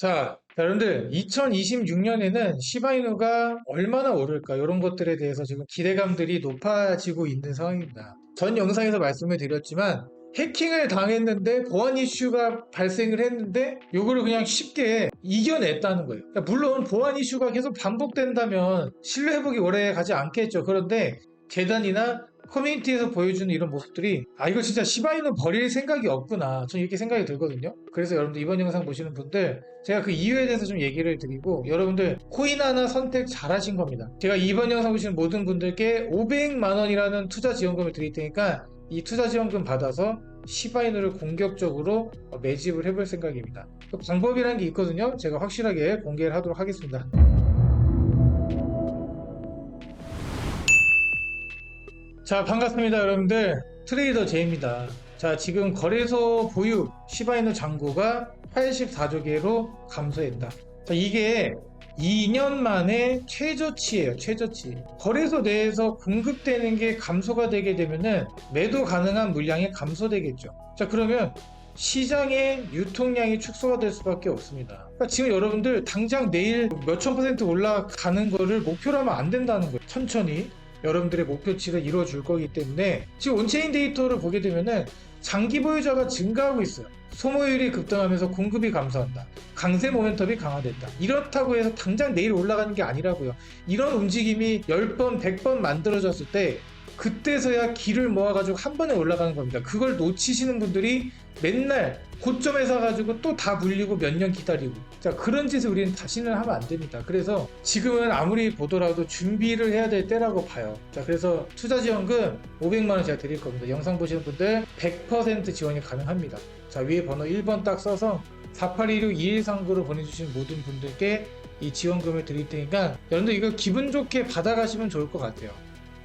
자, 자, 여러분들 2026년에는 시바이누가 얼마나 오를까 이런 것들에 대해서 지금 기대감들이 높아지고 있는 상황입니다. 전 영상에서 말씀을 드렸지만 해킹을 당했는데 보안 이슈가 발생을 했는데 요거를 그냥 쉽게 이겨냈다는 거예요. 그러니까 물론 보안 이슈가 계속 반복된다면 신뢰 회복이 오래 가지 않겠죠. 그런데 재단이나 커뮤니티에서 보여주는 이런 모습들이 아 이거 진짜 시바이는 버릴 생각이 없구나. 저는 이렇게 생각이 들거든요. 그래서 여러분들 이번 영상 보시는 분들 제가 그 이유에 대해서 좀 얘기를 드리고 여러분들 코인 하나 선택 잘 하신 겁니다. 제가 이번 영상 보시는 모든 분들께 500만원이라는 투자 지원금을 드릴 테니까 이 투자 지원금 받아서 시바이누를 공격적으로 매집을 해볼 생각입니다. 그 방법이라는 게 있거든요. 제가 확실하게 공개를 하도록 하겠습니다 자 반갑습니다 여러분들. 트레이더 제입니다. 자 지금 거래소 보유 시바이누 잔고가 84조 개로 감소했다. 자 이게 2년 만에 최저치예요 최저치. 거래소 내에서 공급되는 게 감소가 되게 되면은 매도 가능한 물량이 감소되겠죠. 자 그러면 시장의 유통량이 축소가 될 수밖에 없습니다. 그러니까 지금 여러분들 당장 내일 몇천 퍼센트 올라가는 거를 목표로 하면 안 된다는 거예요. 천천히 여러분들의 목표치를 이루어줄 거기 때문에 지금 온체인 데이터를 보게 되면은 장기 보유자가 증가하고 있어요. 소모율이 급등하면서 공급이 감소한다. 강세 모멘텀이 강화됐다. 이렇다고 해서 당장 내일 올라가는 게 아니라고요. 이런 움직임이 10번, 100번 만들어졌을 때 그때서야 기를 모아가지고 한 번에 올라가는 겁니다. 그걸 놓치시는 분들이 맨날 고점에 사가지고 또 다 물리고 몇 년 기다리고. 자 그런 짓을 우리는 다시는 하면 안 됩니다. 그래서 지금은 아무리 보더라도 준비를 해야 될 때라고 봐요. 자 그래서 투자 지원금 500만원 제가 드릴 겁니다. 영상 보시는 분들 100% 지원이 가능합니다. 자 위에 번호 1번 딱 써서 4816-2139로 보내주신 모든 분들께 이 지원금을 드릴 테니까 여러분들 이거 기분 좋게 받아가시면 좋을 것 같아요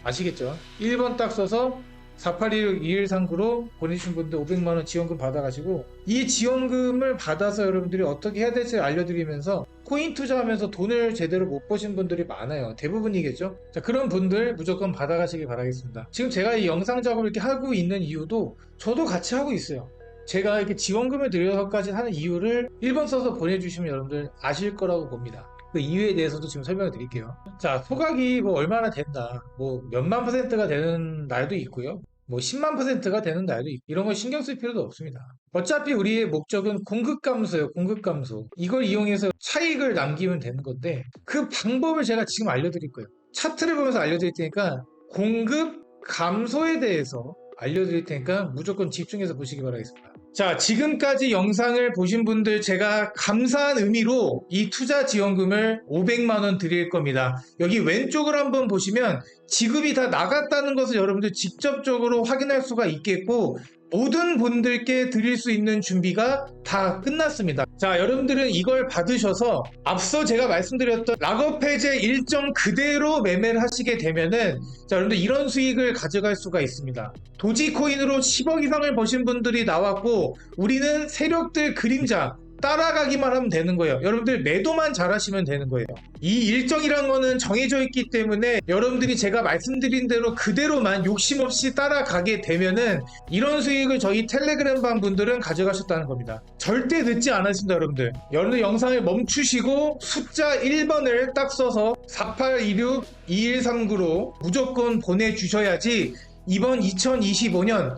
아시겠죠? 1번 딱 써서 4816-2139로 보내주신 분들 500만원 지원금 받아가시고 이 지원금을 받아서 여러분들이 어떻게 해야 될지 알려드리면서 코인 투자하면서 돈을 제대로 못 버신 분들이 많아요. 대부분이겠죠? 자 그런 분들 무조건 받아가시길 바라겠습니다. 지금 제가 이 영상 작업을 이렇게 하고 있는 이유도 저도 같이 하고 있어요. 제가 이렇게 지원금을 드려서까지 하는 이유를 1번 써서 보내주시면 여러분들 아실 거라고 봅니다 그 이유에 대해서도 지금 설명을 드릴게요. 자, 소각이 뭐 얼마나 된다. 뭐 몇만 퍼센트가 되는 날도 있고요. 뭐 10만 퍼센트가 되는 날도 있고 이런 거 신경 쓸 필요도 없습니다. 어차피 우리의 목적은 공급 감소예요. 공급 감소. 이걸 이용해서 차익을 남기면 되는 건데 그 방법을 제가 지금 알려드릴 거예요. 차트를 보면서 알려드릴 테니까 공급 감소에 대해서 알려드릴 테니까 무조건 집중해서 보시기 바라겠습니다. 자, 지금까지 영상을 보신 분들 제가 감사한 의미로 이 투자 지원금을 500만 원 드릴 겁니다. 여기 왼쪽을 한번 보시면 지급이 다 나갔다는 것을 여러분들 직접적으로 확인할 수가 있겠고 모든 분들께 드릴 수 있는 준비가 다 끝났습니다. 자, 여러분들은 이걸 받으셔서 앞서 제가 말씀드렸던 락업 해제 일정 그대로 매매를 하시게 되면은 자, 여러분들 이런 수익을 가져갈 수가 있습니다. 도지코인으로 10억 이상을 버신 분들이 나왔고 우리는 세력들 그림자 따라가기만 하면 되는 거예요. 여러분들 매도만 잘하시면 되는 거예요. 이 일정이란 거는 정해져 있기 때문에 여러분들이 제가 말씀드린 대로 그대로만 욕심 없이 따라가게 되면은 이런 수익을 저희 텔레그램 방 분들은 가져가셨다는 겁니다. 절대 늦지 않았습니다, 여러분들. 여러분들 영상을 멈추시고 숫자 1번을 딱 써서 4826-2139로 무조건 보내주셔야지 이번 2025년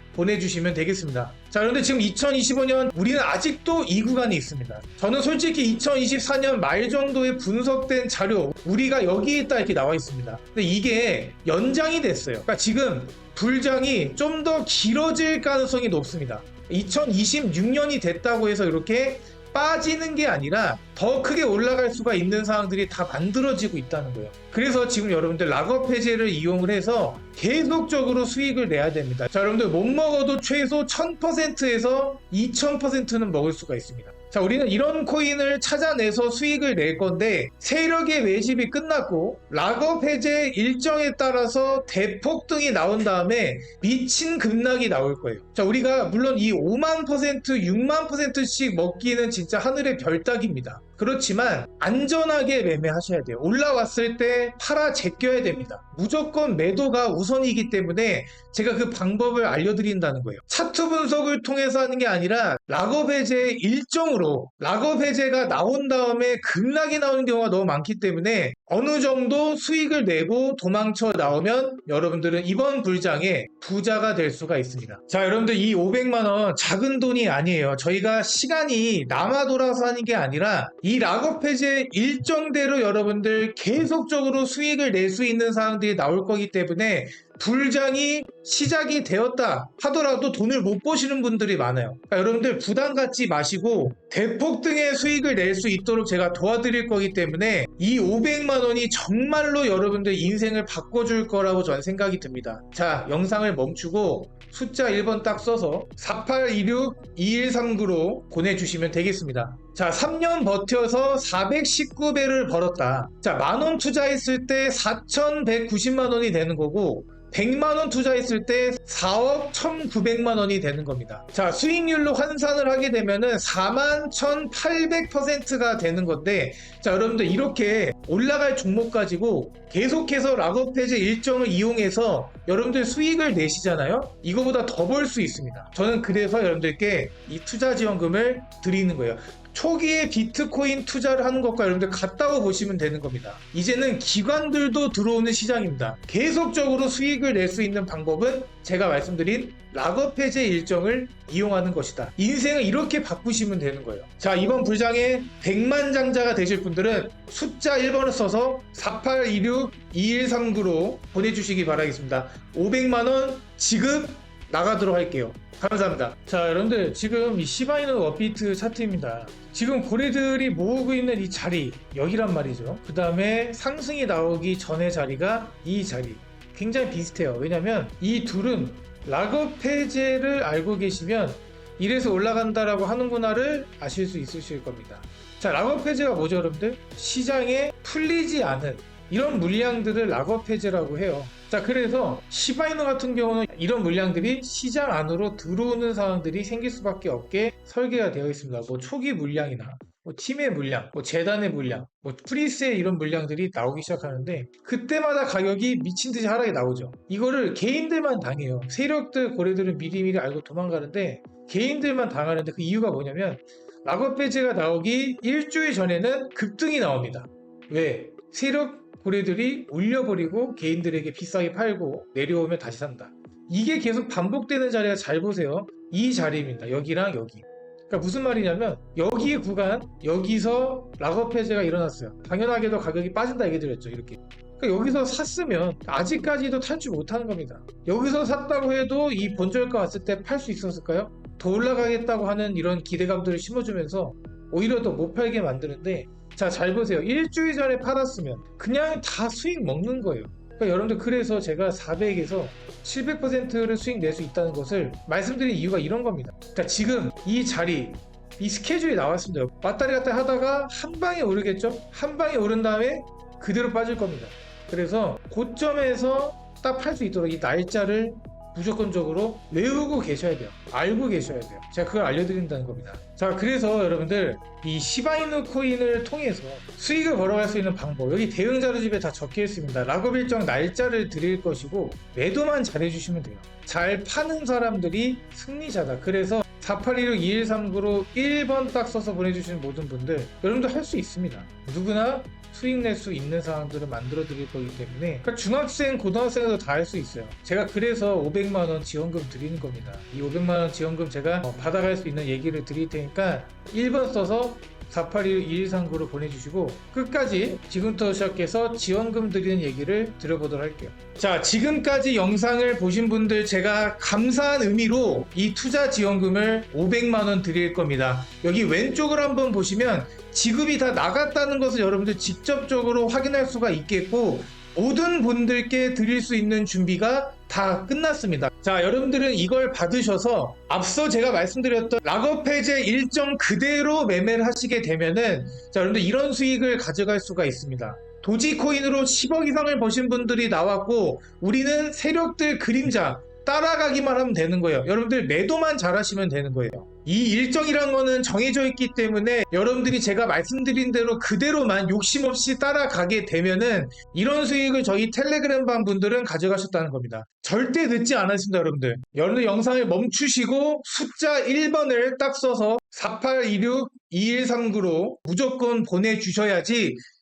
보내주시면 되겠습니다. 자, 그런데 지금 2025년 우리는 아직도 이 구간이 있습니다. 저는 솔직히 2024년 말 정도에 분석된 자료, 우리가 여기에 있다 이렇게 나와 있습니다. 근데 이게 연장이 됐어요. 그러니까 지금 불장이 좀 더 길어질 가능성이 높습니다. 2026년이 됐다고 해서 이렇게 빠지는 게 아니라 더 크게 올라갈 수가 있는 상황들이 다 만들어지고 있다는 거예요. 그래서 지금 여러분들 락업 해제를 이용을 해서 계속적으로 수익을 내야 됩니다. 자, 여러분들 못 먹어도 최소 1000%에서 2000%는 먹을 수가 있습니다. 자, 우리는 이런 코인을 찾아내서 수익을 낼 건데 세력의 매집이 끝났고 락업 해제 일정에 따라서 대폭등이 나온 다음에 미친 급락이 나올 거예요. 자, 우리가 물론 이 5만 퍼센트, 6만 퍼센트씩 먹기는 진짜 하늘의 별따기입니다. 그렇지만 안전하게 매매하셔야 돼요. 올라왔을 때 팔아 제껴야 됩니다. 무조건 매도가 우선이기 때문에 제가 그 방법을 알려드린다는 거예요. 차트 분석을 통해서 하는 게 아니라 락업 해제 일정으로 락업 해제가 나온 다음에 급락이 나오는 경우가 너무 많기 때문에 어느 정도 수익을 내고 도망쳐 나오면 여러분들은 이번 불장에 부자가 될 수가 있습니다. 자, 여러분들 이 500만 원 작은 돈이 아니에요. 저희가 시간이 남아 돌아서 하는 게 아니라 이 락업 해제 일정대로 여러분들 계속적으로 수익을 낼 수 있는 사항들이 나올 거기 때문에 불장이 시작이 되었다 하더라도 돈을 못 보시는 분들이 많아요. 그러니까 여러분들 부담 갖지 마시고 대폭등의 수익을 낼 수 있도록 제가 도와드릴 거기 때문에 이 500만 원이 정말로 여러분들 인생을 바꿔줄 거라고 저는 생각이 듭니다. 자, 영상을 멈추고 숫자 1번 딱 써서 4826-2139로 보내주시면 되겠습니다. 자, 3년 버텨서 419배를 벌었다. 자, 만원 투자했을 때 4,190만 원이 되는 거고, 100만 원 투자했을 때 4억 1,900만 원이 되는 겁니다. 자, 수익률로 환산을 하게 되면은 4만 1,800%가 되는 건데, 자, 여러분들 이렇게 올라갈 종목 가지고 계속해서 락업 해제 일정을 이용해서 여러분들 수익을 내시잖아요? 이거보다 더 벌 수 있습니다. 저는 그래서 여러분들께 이 투자 지원금을 드리는 거예요. 초기에 비트코인 투자를 하는 것과 여러분들 같다고 보시면 되는 겁니다. 이제는 기관들도 들어오는 시장입니다. 계속적으로 수익을 낼 수 있는 방법은 제가 말씀드린 락업 해제 일정을 이용하는 것이다. 인생을 이렇게 바꾸시면 되는 거예요. 자, 이번 불장에 100만 장자가 되실 분들은 숫자 1번을 써서 4826-2139로 보내주시기 바라겠습니다. 500만원 지급 나가도록 할게요. 감사합니다. 자, 여러분들 지금 이 시바이너 업비트 차트입니다. 지금 고래들이 모으고 있는 이 자리 여기란 말이죠. 그 다음에 상승이 나오기 전의 자리가 이 자리. 굉장히 비슷해요. 왜냐면 이 둘은 락업 해제를 알고 계시면 이래서 올라간다라고 하는구나를 아실 수 있으실 겁니다. 자, 락업 해제가 뭐죠, 여러분들? 시장에 풀리지 않은 이런 물량들을 락업 해제라고 해요. 자, 그래서 시바이노 같은 경우는 이런 물량들이 시장 안으로 들어오는 상황들이 생길 수밖에 없게 설계가 되어 있습니다. 뭐 초기 물량이나 뭐 팀의 물량, 뭐 재단의 물량, 뭐 프리스의 이런 물량들이 나오기 시작하는데 그때마다 가격이 미친 듯이 하락이 나오죠. 이거를 개인들만 당해요. 세력들 고래들은 미리미리 알고 도망가는데 개인들만 당하는데 그 이유가 뭐냐면 락업 배제가 나오기 일주일 전에는 급등이 나옵니다. 왜? 세력 고래들이 올려버리고 개인들에게 비싸게 팔고 내려오면 다시 산다. 이게 계속 반복되는 자리가 잘 보세요. 이 자리입니다. 여기랑 여기. 그러니까 무슨 말이냐면 여기 구간 여기서 락업 해제가 일어났어요. 당연하게도 가격이 빠진다 얘기 드렸죠. 이렇게. 그러니까 여기서 샀으면 아직까지도 탈출 못하는 겁니다. 여기서 샀다고 해도 이 본절가 왔을 때 팔 수 있었을까요? 더 올라가겠다고 하는 이런 기대감들을 심어주면서 오히려 더 못 팔게 만드는데 자 잘 보세요. 일주일 전에 팔았으면 그냥 다 수익 먹는 거예요. 그러니까 여러분들 그래서 제가 400에서 700%를 수익 낼 수 있다는 것을 말씀드린 이유가 이런 겁니다. 그러니까 지금 이 자리 이 스케줄이 나왔습니다. 왔다리 갔다 하다가 한 방에 오르겠죠? 한 방에 오른 다음에 그대로 빠질 겁니다. 그래서 고점에서 딱 팔 수 있도록 이 날짜를 무조건적으로 외우고 계셔야 돼요. 알고 계셔야 돼요. 제가 그걸 알려드린다는 겁니다. 자, 그래서 여러분들 이 시바이누 코인을 통해서 수익을 벌어갈 수 있는 방법 여기 대응 자료집에 다 적혀 있습니다. 락업 일정 날짜를 드릴 것이고 매도만 잘해주시면 돼요. 잘 파는 사람들이 승리자다. 그래서 4816-2139로 1번 딱 써서 보내주시는 모든 분들 여러분들 할수 있습니다. 누구나 수익 낼 수 있는 상황들을 만들어 드릴 거기 때문에 그러니까 중학생, 고등학생도 다 할 수 있어요. 제가 그래서 500만 원 지원금 드리는 겁니다. 이 500만 원 지원금 제가 어, 받아갈 수 있는 얘기를 드릴 테니까 1번 써서 482139로 보내주시고 끝까지 지금부터 시작해서 지원금 드리는 얘기를 드려보도록 할게요. 자 지금까지 영상을 보신 분들 제가 감사한 의미로 이 투자 지원금을 500만원 드릴 겁니다. 여기 왼쪽을 한번 보시면 지급이 다 나갔다는 것을 여러분들 직접적으로 확인할 수가 있겠고 모든 분들께 드릴 수 있는 준비가 다 끝났습니다. 자, 여러분들은 이걸 받으셔서 앞서 제가 말씀드렸던 락업 해제 일정 그대로 매매를 하시게 되면은 자, 여러분들 이런 수익을 가져갈 수가 있습니다. 도지코인으로 10억 이상을 버신 분들이 나왔고 우리는 세력들 그림자 따라가기만 하면 되는 거예요. 여러분들 매도만 잘하시면 되는 거예요. 이 일정이란 거는 정해져 있기 때문에 여러분들이 제가 말씀드린 대로 그대로만 욕심 없이 따라가게 되면은 이런 수익을 저희 텔레그램 방 분들은 가져가셨다는 겁니다. 절대 늦지 않았습니다, 여러분들. 여러분들 영상을 멈추시고 숫자 1번을 딱 써서 4826 2139로 무조건 보내주셔야지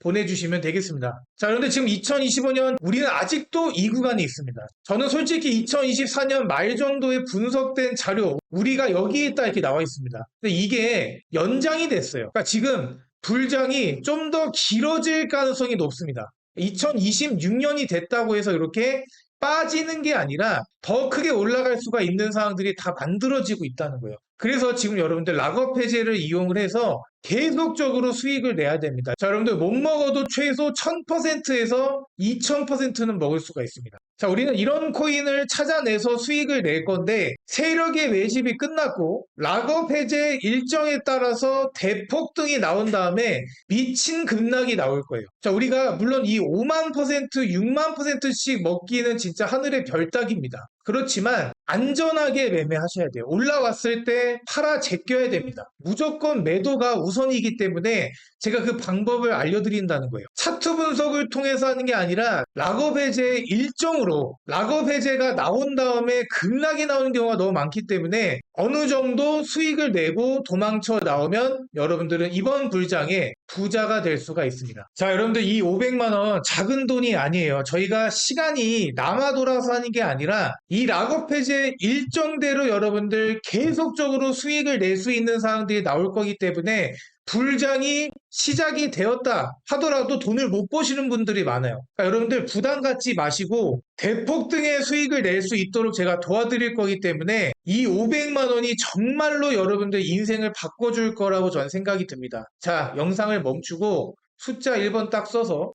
보내주시면 되겠습니다. 자, 그런데 지금 2025년 우리는 아직도 이 구간에 있습니다. 저는 솔직히 2024년 말 정도에 분석된 자료, 우리가 여기 있다 이렇게 나와 있습니다. 근데 이게 연장이 됐어요. 그러니까 지금 불장이 좀 더 길어질 가능성이 높습니다. 2026년이 됐다고 해서 이렇게 빠지는 게 아니라 더 크게 올라갈 수가 있는 상황들이 다 만들어지고 있다는 거예요. 그래서 지금 여러분들 락업 해제를 이용을 해서 계속적으로 수익을 내야 됩니다. 자, 여러분들 못 먹어도 최소 1000%에서 2000%는 먹을 수가 있습니다. 자, 우리는 이런 코인을 찾아내서 수익을 낼 건데 세력의 매집이 끝났고 락업 해제 일정에 따라서 대폭등이 나온 다음에 미친 급락이 나올 거예요. 자, 우리가 물론 이 5만 퍼센트, 6만 퍼센트씩 먹기는 진짜 하늘의 별따기입니다. 그렇지만 안전하게 매매하셔야 돼요. 올라왔을 때 팔아 제껴야 됩니다. 무조건 매도가 우선이기 때문에 제가 그 방법을 알려드린다는 거예요. 차트 분석을 통해서 하는 게 아니라 락업 해제 일정으로 락업 해제가 나온 다음에 급락이 나오는 경우가 너무 많기 때문에 어느 정도 수익을 내고 도망쳐 나오면 여러분들은 이번 불장에 부자가 될 수가 있습니다. 자, 여러분들 이 500만 원 작은 돈이 아니에요. 저희가 시간이 남아 돌아서 하는 게 아니라 이 락업 해제 일정대로 여러분들 계속적으로 수익을 낼 수 있는 상황들이 나올 거기 때문에 불장이 시작이 되었다 하더라도 돈을 못 버시는 분들이 많아요. 그러니까 여러분들 부담 갖지 마시고 대폭 등의 수익을 낼 수 있도록 제가 도와드릴 거기 때문에 이 500만 원이 정말로 여러분들 인생을 바꿔줄 거라고 저는 생각이 듭니다. 자, 영상을 멈추고 숫자 1번 딱 써서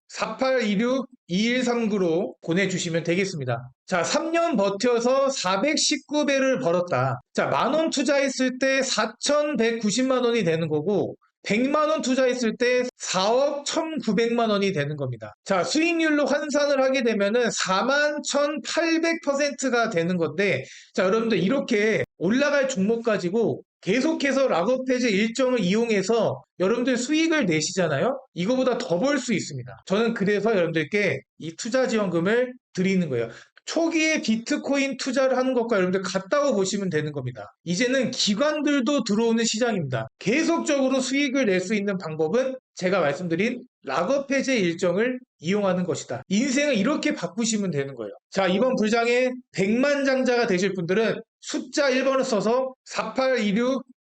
4826-2139로 보내주시면 되겠습니다. 자, 3년 버텨서 419배를 벌었다. 자, 만원 투자했을 때 4,190만 원이 되는 거고, 100만 원 투자했을 때 4억 1,900만 원이 되는 겁니다. 자, 수익률로 환산을 하게 되면은 4만 1,800%가 되는 건데, 자, 여러분들 이렇게 올라갈 종목 가지고 계속해서 락업 해제 일정을 이용해서 여러분들 수익을 내시잖아요? 이거보다 더 벌 수 있습니다. 저는 그래서 여러분들께 이 투자 지원금을 드리는 거예요. 초기에 비트코인 투자를 하는 것과 여러분들 같다고 보시면 되는 겁니다. 이제는 기관들도 들어오는 시장입니다. 계속적으로 수익을 낼 수 있는 방법은 제가 말씀드린 락업 해제 일정을 이용하는 것이다. 인생을 이렇게 바꾸시면 되는 거예요. 자, 이번 불장에 100만 장자가 되실 분들은 숫자 1번을 써서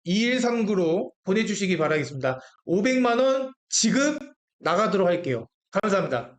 4826-2139로 보내주시기 바라겠습니다. 500만원 지급 나가도록 할게요. 감사합니다.